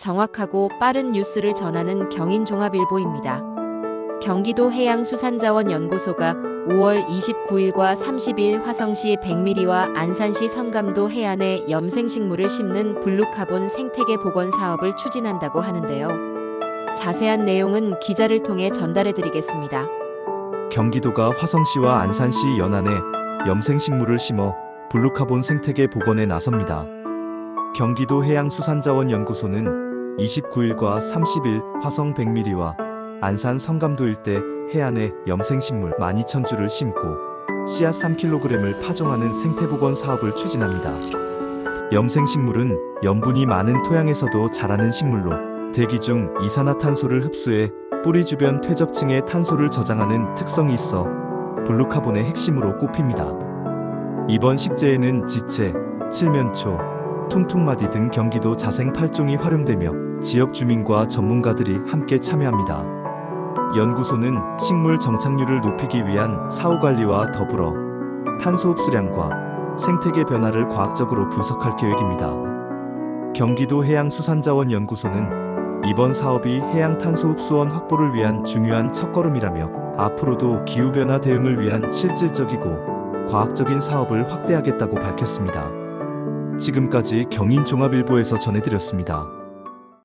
정확하고 빠른 뉴스를 전하는 경인종합일보입니다. 경기도 해양수산자원연구소가 5월 29일과 30일 화성시 백미리와 안산시 성감도 해안에 염생식물을 심는 블루카본 생태계 복원 사업을 추진한다고 하는데요. 자세한 내용은 기자를 통해 전달해 드리겠습니다. 경기도가 화성시와 안산시 연안에 염생식물을 심어 블루카본 생태계 복원에 나섭니다. 경기도 해양수산자원연구소는 29일과 30일 화성 백미리와 안산 성감도 일대 해안에 염생식물 12,000주를 심고 씨앗 3kg을 파종하는 생태복원 사업을 추진합니다. 염생식물은 염분이 많은 토양에서도 자라는 식물로 대기 중 이산화탄소를 흡수해 뿌리 주변 퇴적층의 탄소를 저장하는 특성이 있어 블루카본의 핵심으로 꼽힙니다. 이번 식재에는 지체, 칠면초, 퉁퉁마디 등 경기도 자생 8종이 활용되며 지역 주민과 전문가들이 함께 참여합니다. 연구소는 식물 정착률을 높이기 위한 사후 관리와 더불어 탄소 흡수량과 생태계 변화를 과학적으로 분석할 계획입니다. 경기도 해양수산자원연구소는 이번 사업이 해양 탄소 흡수원 확보를 위한 중요한 첫걸음이라며 앞으로도 기후변화 대응을 위한 실질적이고 과학적인 사업을 확대하겠다고 밝혔습니다. 지금까지 경인종합일보에서 전해드렸습니다.